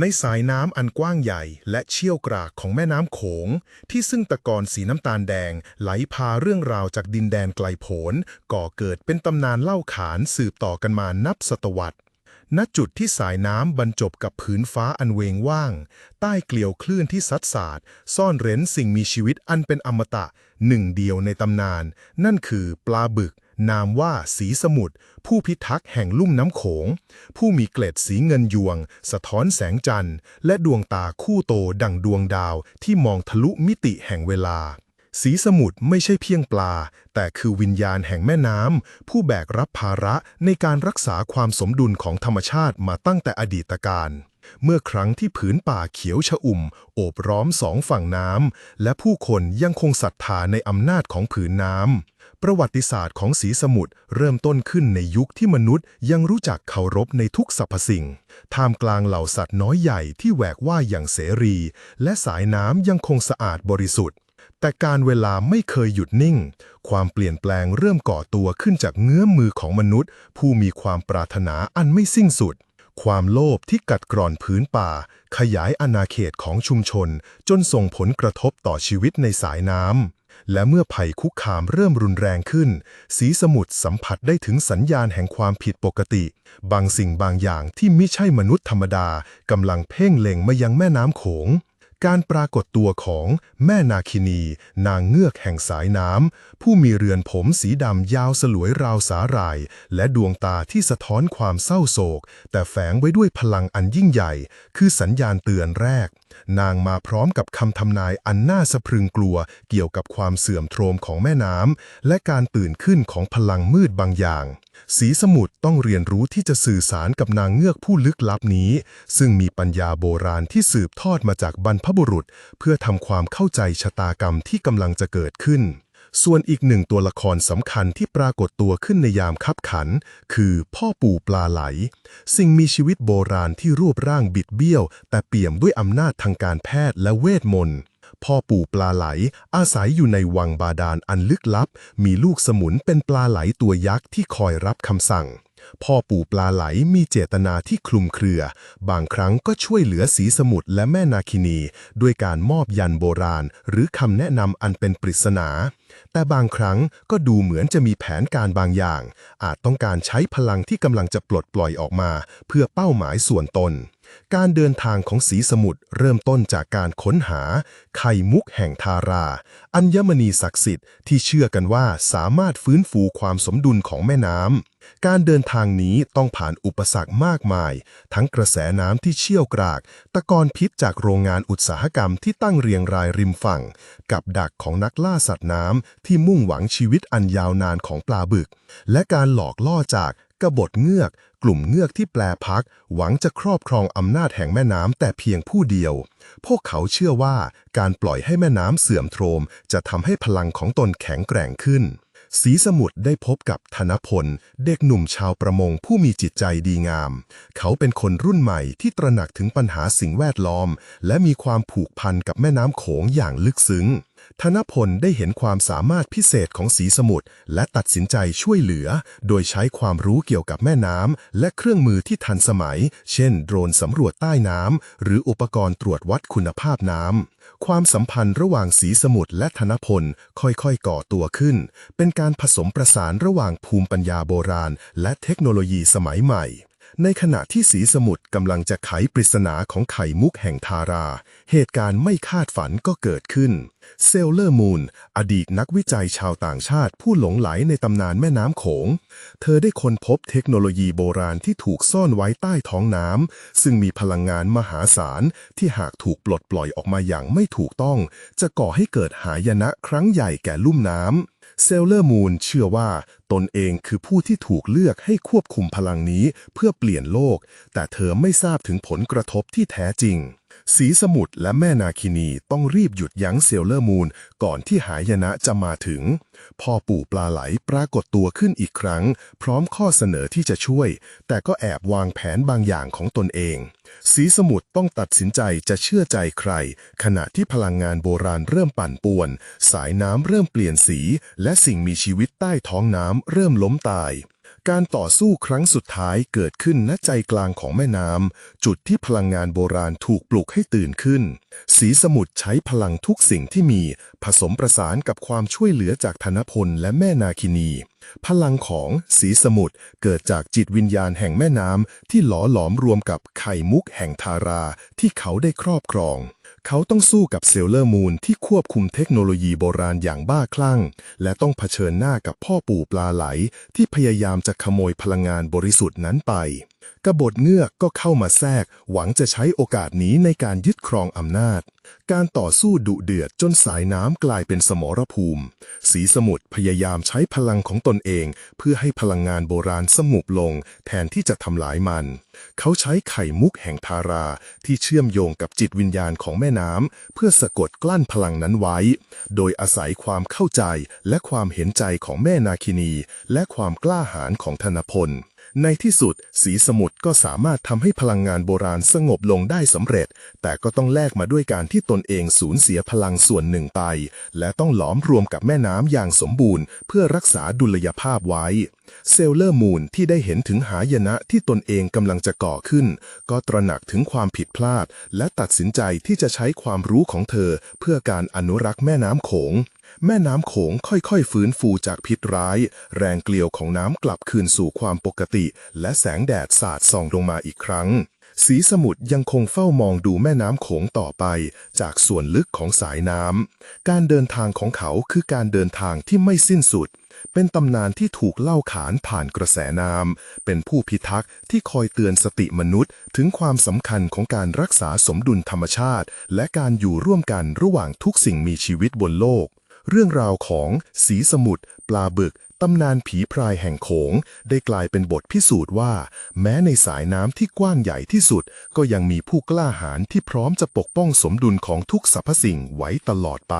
ในสายน้ำอันกว้างใหญ่และเชี่ยวกรากของแม่น้ำโขง ที่ซึ่งตะกอนสีน้ำตาลแดงไหลพาเรื่องราวจากดินแดนไกลโพ้นก่อเกิดเป็นตำนานเล่าขานสืบต่อกันมานับศตวรรษ ณ จุดที่สายน้ำบรรจบกับผืนฟ้าอันเวงว่าง ใต้เกลียวคลื่นที่ซัดสาด ซ่อนเร้นสิ่งมีชีวิตอันเป็นอมตะ หนึ่งเดียวในตำนาน นั่นคือปลาบึก นามว่าสีสมุทรผู้พิทักษ์แห่งลุ่มน้ำโขง ผู้มีเกล็ดสีเงินยวง สะท้อนแสงจันทร์ และดวงตาคู่โตดังดวงดาวที่มองทะลุมิติแห่งเวลา สีสมุทรไม่ใช่เพียงปลา แต่คือวิญญาณแห่งแม่น้ำ ผู้แบกรับภาระในการรักษาความสมดุลของธรรมชาติมาตั้งแต่อดีตการ เมื่อครั้งที่ผืนป่าเขียวชอุ่ม โอบร้อมสองฝั่งน้ำ และผู้คนยังคงศรัทธาในอำนาจของผืนน้ำ ประวัติศาสตร์ของสีสมุทรเริ่มต้นขึ้นในยุคที่มนุษย์ยังรู้จักเคารพในทุกสรรพสิ่ง ท่ามกลางเหล่าสัตว์น้อยใหญ่ที่แหวกว่ายอย่างเสรี และสายน้ำยังคงสะอาดบริสุทธิ์ แต่การเวลาไม่เคยหยุดนิ่ง ความเปลี่ยนแปลงเริ่มก่อตัวขึ้นจากเงื้อมมือของมนุษย์ ผู้มีความปรารถนาอันไม่สิ้นสุด ความโลภที่กัดกร่อนพื้นป่า ขยายอาณาเขตของชุมชน จนส่งผลกระทบต่อชีวิตในสายน้ำ และเมื่อภัยคุกคามเริ่มรุนแรงขึ้น สีสมุทรสัมผัสได้ถึงสัญญาณแห่งความผิดปกติ บางสิ่งบางอย่างที่ไม่ใช่มนุษย์ธรรมดากำลังเพ่งเล็งมายังแม่น้ำโขง การปรากฏตัวของแม่นาคินี นางเงือกแห่งสายน้ำ ผู้มีเรือนผมสีดำยาวสลวยราวสาหร่าย และดวงตาที่สะท้อนความเศร้าโศก แต่แฝงไว้ด้วยพลังอันยิ่งใหญ่ คือสัญญาณเตือนแรก นางมาพร้อมกับคำทำนายอันน่าสะพรึงกลัวเกี่ยวกับความเสื่อมโทรมของแม่น้ำและการตื่นขึ้นของพลังมืดบางอย่าง สีสมุทรต้องเรียนรู้ที่จะสื่อสารกับนางเงือกผู้ลึกลับนี้ ซึ่งมีปัญญาโบราณที่สืบทอดมาจากบรรพบุรุษ เพื่อทำความเข้าใจชะตากรรมที่กำลังจะเกิดขึ้น ส่วนอีกหนึ่งตัวละครสำคัญที่ปรากฏตัวขึ้นในยามคับขัน คือพ่อปู่ปลาไหล สิ่งมีชีวิตโบราณที่รูปร่างบิดเบี้ยว แต่เปี่ยมด้วยอำนาจทางการแพทย์และเวทมนต์พ่อปู่ปลาไหล อาศัยอยู่ในวังบาดาลอันลึกลับ มีลูกสมุนเป็นปลาไหลตัวยักษ์ที่คอยรับคำสั่ง พ่อปู่ปลาไหลมีเจตนาที่คลุมเครือ บางครั้งก็ช่วยเหลือสีสมุทรและแม่นาคินี ด้วยการมอบยันโบราณ หรือคำแนะนำอันเป็นปริศนา แต่บางครั้งก็ดูเหมือนจะมีแผนการบางอย่าง อาจต้องการใช้พลังที่กำลังจะปลดปล่อยออกมา เพื่อเป้าหมายส่วนตน การเดินทางของสีสมุทรเริ่มต้นจากการค้นหา ไข่มุกแห่งทารา อัญมณีศักดิ์สิทธิ์ที่เชื่อกันว่าสามารถฟื้นฟูความสมดุลของแม่น้ำ การเดินทางนี้ต้องผ่านอุปสรรคมากมาย ทั้งกระแสน้ำที่เชี่ยวกราก ตะกอนพิษจากโรงงานอุตสาหกรรมที่ตั้งเรียงรายริมฝั่ง กับดักของนักล่าสัตว์น้ำที่มุ่งหวังชีวิตอันยาวนานของปลาบึก และการหลอกล่อจาก กบฏเงือก กลุ่มเงือกที่แปลพัก หวังจะครอบครองอำนาจแห่งแม่น้ำแต่เพียงผู้เดียว พวกเขาเชื่อว่าการปล่อยให้แม่น้ำเสื่อมโทรม จะทำให้พลังของตนแข็งแกร่งขึ้น สีสมุทรได้พบกับธนพล เด็กหนุ่มชาวประมงผู้มีจิตใจดีงาม เขาเป็นคนรุ่นใหม่ที่ตระหนักถึงปัญหาสิ่งแวดล้อม และมีความผูกพันกับแม่น้ำโขงอย่างลึกซึ้ง ธนพลได้เห็นความสามารถพิเศษของสีสมุทรและตัดสินใจช่วยเหลือ โดยใช้ความรู้เกี่ยวกับแม่น้ำและเครื่องมือที่ทันสมัย เช่น โดรนสำรวจใต้น้ำหรืออุปกรณ์ตรวจวัดคุณภาพน้ำความสัมพันธ์ระหว่างสีสมุทรและธนพลค่อยๆก่อตัวขึ้น เป็นการผสมประสานระหว่างภูมิปัญญาโบราณ และเทคโนโลยีสมัยใหม่ ในขณะที่สีสมุทรกำลังจะไขปริศนาของไข่มุกแห่งทารา เหตุการณ์ไม่คาดฝันก็เกิดขึ้น เซลเลอร์มูน อดีตนักวิจัยชาวต่างชาติผู้หลงไหลในตำนานแม่น้ำโขง เธอได้ค้นพบเทคโนโลยีโบราณที่ถูกซ่อนไว้ใต้ท้องน้ำ ซึ่งมีพลังงานมหาศาล ที่หากถูกปลดปล่อยออกมาอย่างไม่ถูกต้อง จะก่อให้เกิดหายนะครั้งใหญ่แก่ลุ่มน้ำ เซลเลอร์มูนเชื่อว่าตนเองคือผู้ที่ถูกเลือกให้ควบคุมพลังนี้เพื่อเปลี่ยนโลก แต่เธอไม่ทราบถึงผลกระทบที่แท้จริง สีสมุทรและแม่นาคินีต้องรีบหยุดยั้งเซลเลอร์มูนก่อนที่หายนะจะมาถึง พ่อปู่ปลาไหลปรากฏตัวขึ้นอีกครั้ง พร้อมข้อเสนอที่จะช่วย แต่ก็แอบวางแผนบางอย่างของตนเอง สีสมุทรต้องตัดสินใจจะเชื่อใจใคร ขณะที่พลังงานโบราณเริ่มปั่นป่วน สายน้ำเริ่มเปลี่ยนสี และสิ่งมีชีวิตใต้ท้องน้ำเริ่มล้มตาย การต่อสู้ครั้งสุดท้ายเกิดขึ้นณใจกลางของแม่น้ำ จุดที่พลังงานโบราณถูกปลุกให้ตื่นขึ้น สีสมุทรใช้พลังทุกสิ่งที่มี ผสมประสานกับความช่วยเหลือจากธนพลและแม่นาคินี พลังของสีสมุทรเกิดจากจิตวิญญาณแห่งแม่น้ำที่หล่อหลอมรวมกับไข่มุกแห่งทาราที่เขาได้ครอบครอง เขาต้องสู้กับเซลเลอร์มูนที่ควบคุมเทคโนโลยีโบราณอย่างบ้าคลั่ง และต้องเผชิญหน้ากับพ่อปู่ปลาไหลที่พยายามจะขโมยพลังงานบริสุทธิ์นั้นไป กบฏเงือกก็เข้ามาแทรก หวังจะใช้โอกาสนี้ในการยึดครองอำนาจ การต่อสู้ดุเดือดจนสายน้ำกลายเป็นสมรภูมิ สีสมุทรพยายามใช้พลังของตนเอง เพื่อให้พลังงานโบราณสงบลง แทนที่จะทำลายมัน เขาใช้ไข่มุกแห่งทาราที่เชื่อมโยงกับจิตวิญญาณของแม่น้ำเพื่อสะกดกลั้นพลังนั้นไว้ โดยอาศัยความเข้าใจและความเห็นใจของแม่นาคินี และความกล้าหาญของธนพล ในที่สุด สีสมุทรก็สามารถทำให้พลังงานโบราณสงบลงได้สำเร็จ แต่ก็ต้องแลกมาด้วยการที่ตนเองสูญเสียพลังส่วนหนึ่งไป และต้องหลอมรวมกับแม่น้ำอย่างสมบูรณ์ เพื่อรักษาดุลยภาพไว้ เซลเลอร์มูนที่ได้เห็นถึงหายนะที่ตนเองกำลังจะก่อขึ้น ก็ตระหนักถึงความผิดพลาด และตัดสินใจที่จะใช้ความรู้ของเธอ เพื่อการอนุรักษ์แม่น้ำโขง แม่น้ำโขงค่อยๆ ฟื้นฟูจากพิษร้าย แรงเกลียวของน้ำกลับคืนสู่ความปกติ และแสงแดดสาดส่องลงมาอีกครั้ง สีสมุทรยังคงเฝ้ามองดูแม่น้ำโขงต่อไป จากส่วนลึกของสายน้ำการเดินทางของเขาคือการเดินทางที่ไม่สิ้นสุด เป็นตำนานที่ถูกเล่าขานผ่านกระแสน้ำเป็นผู้พิทักษ์ที่คอยเตือนสติมนุษย์ ถึงความสำคัญของการรักษาสมดุลธรรมชาติ และการอยู่ร่วมกันระหว่างทุกสิ่งมีชีวิตบนโลก เรื่องราวของสีสมุทรปลาบึกตำนานผีพรายแห่งโขง ได้กลายเป็นบทพิสูจน์ว่า แม้ในสายน้ำที่กว้างใหญ่ที่สุด ก็ยังมีผู้กล้าหาญที่พร้อมจะปกป้องสมดุลของทุกสรรพสิ่งไว้ตลอดไป